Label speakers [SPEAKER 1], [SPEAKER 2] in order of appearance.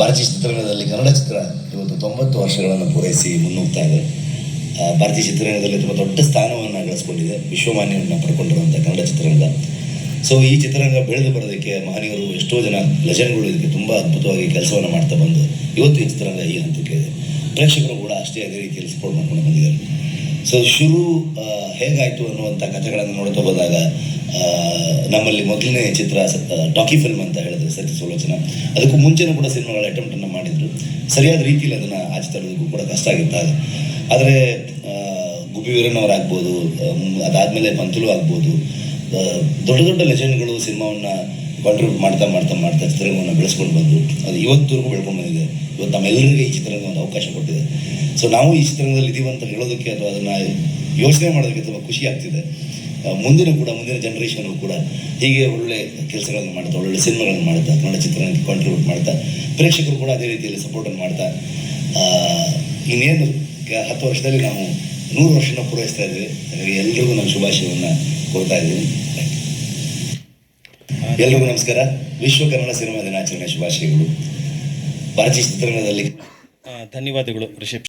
[SPEAKER 1] ಭಾರತೀಯ ಚಿತ್ರರಂಗದಲ್ಲಿ ಕನ್ನಡ ಚಿತ್ರ ಇವತ್ತು ತೊಂಬತ್ತು ವರ್ಷಗಳನ್ನು ಪೂರೈಸಿ ಮುನ್ನುಗ್ತಾ ಇದೆ. ಭಾರತೀಯ ಚಿತ್ರರಂಗದಲ್ಲಿ ತುಂಬ ದೊಡ್ಡ ಸ್ಥಾನವನ್ನು ಗಳಿಸ್ಕೊಂಡಿದೆ. ವಿಶ್ವಮಾನ್ಯವನ್ನು ಪಡ್ಕೊಂಡಿರುವಂಥ ಕನ್ನಡ ಚಿತ್ರರಂಗ. ಸೊ ಈ ಚಿತ್ರರಂಗ ಬೆಳೆದು ಬರೋದಕ್ಕೆ ಮಹನೀಯರು ಎಷ್ಟೋ ಜನ ಲೆಜೆಂಡ್ಗಳು ಇದಕ್ಕೆ ತುಂಬ ಅದ್ಭುತವಾಗಿ ಕೆಲಸವನ್ನು ಮಾಡ್ತಾ ಬಂದು ಇವತ್ತು ಈ ಚಿತ್ರರಂಗ ಈ ಹಂತಕ್ಕೆ ಪ್ರೇಕ್ಷಕರು ಕೂಡ ಅಷ್ಟೇ ಅದೇ ರೀತಿಯಲ್ಲಿ ಸಪೋರ್ಟ್ ಮಾಡ್ಕೊಂಡು ಬಂದಿದ್ದಾರೆ. ಸೊ ಶುರು ಹೇಗಾಯಿತು ಅನ್ನುವಂಥ ಕಥೆಗಳನ್ನು ನೋಡ್ತಾ ಹೋದಾಗ ನಮ್ಮಲ್ಲಿ ಮೊದಲನೇ ಚಿತ್ರ ಟಾಕಿ ಫಿಲ್ಮ್ ಅಂತ ಹೇಳಿದ್ರೆ ಸತ್ಯ ಸುಲೋಚನ. ಅದಕ್ಕೂ ಮುಂಚೆನೂ ಕೂಡ ಸಿನಿಮಾಗಳ ಅಟೆಂಪ್ಟನ್ನು ಮಾಡಿದ್ರು. ಸರಿಯಾದ ರೀತಿಯಲ್ಲಿ ಅದನ್ನು ಆಚೆ ತರೋದಕ್ಕೂ ಕೂಡ ಕಷ್ಟ ಆಗಿತ್ತು. ಆದರೆ ಗುಬ್ಬಿ ವೀರಣ್ಣವರಾಗ್ಬೋದು ಅದಾದಮೇಲೆ ಪಂತುಲು ಆಗ್ಬೋದು ದೊಡ್ಡ ದೊಡ್ಡ ಲೆಜೆಂಡ್ಗಳು ಸಿನಿಮಾವನ್ನು ಕಾಂಟ್ರಿಬ್ಯೂಟ್ ಮಾಡ್ತಾ ಮಾಡ್ತಾ ಮಾಡ್ತಾ ಚಿತ್ರರಂಗವನ್ನು ಬೆಳೆಸ್ಕೊಂಡು ಬಂದು, ಅದು ಇವತ್ತುವರೆಗೂ ಬೆಳ್ಕೊಂಡು ಬಂದಿದೆ. ಇವತ್ತು ನಮ್ಮೆಲ್ಲರಿಗೂ ಈ ಚಿತ್ರರಂಗ ಒಂದು ಅವಕಾಶ ಕೊಟ್ಟಿದೆ. ಸೊ ನಾವು ಈ ಚಿತ್ರರಂಗದಲ್ಲಿ ಇದೀವಿ ಅಂತ ಹೇಳೋದಕ್ಕೆ ಅಥವಾ ಅದನ್ನು ಯೋಚನೆ ಮಾಡೋದಕ್ಕೆ ತುಂಬ ಖುಷಿ ಆಗ್ತಿದೆ. ಮುಂದಿನ ಕೂಡ, ಮುಂದಿನ ಜನ್ರೇಷನು ಕೂಡ ಹೀಗೆ ಒಳ್ಳೆ ಕೆಲಸಗಳನ್ನು ಮಾಡ್ತಾ ಒಳ್ಳೆ ಸಿನಿಮಾಗಳನ್ನು ಮಾಡ್ತಾ, ಕನ್ನಡ ಚಿತ್ರರಂಗಕ್ಕೆ ಕಾಂಟ್ರಿಬ್ಯೂಟ್ ಮಾಡ್ತಾ, ಪ್ರೇಕ್ಷಕರು ಕೂಡ ಅದೇ ರೀತಿಯಲ್ಲಿ ಸಪೋರ್ಟನ್ನು ಮಾಡ್ತಾ ಇನ್ನೇನು ಹತ್ತು ವರ್ಷದಲ್ಲಿ ನಾವು ನೂರು ವರ್ಷನ ಪೂರೈಸ್ತಾ ಇದ್ದೀವಿ. ಹಾಗಾಗಿ ಎಲ್ರಿಗೂ ನಾನು ಶುಭಾಶಯವನ್ನು ಕೊಡ್ತಾ ಇದ್ದೀನಿ. ಎಲ್ರಿಗೂ ನಮಸ್ಕಾರ. ವಿಶ್ವ ಕನ್ನಡ ಸಿನಿಮಾ ದಿನಾಚರಣೆ ಶುಭಾಶಯಗಳು. ಭಾರತೀಯ ಚಿತ್ರರಂಗದಲ್ಲಿ
[SPEAKER 2] ಧನ್ಯವಾದಗಳು, ರಿಷಬ್.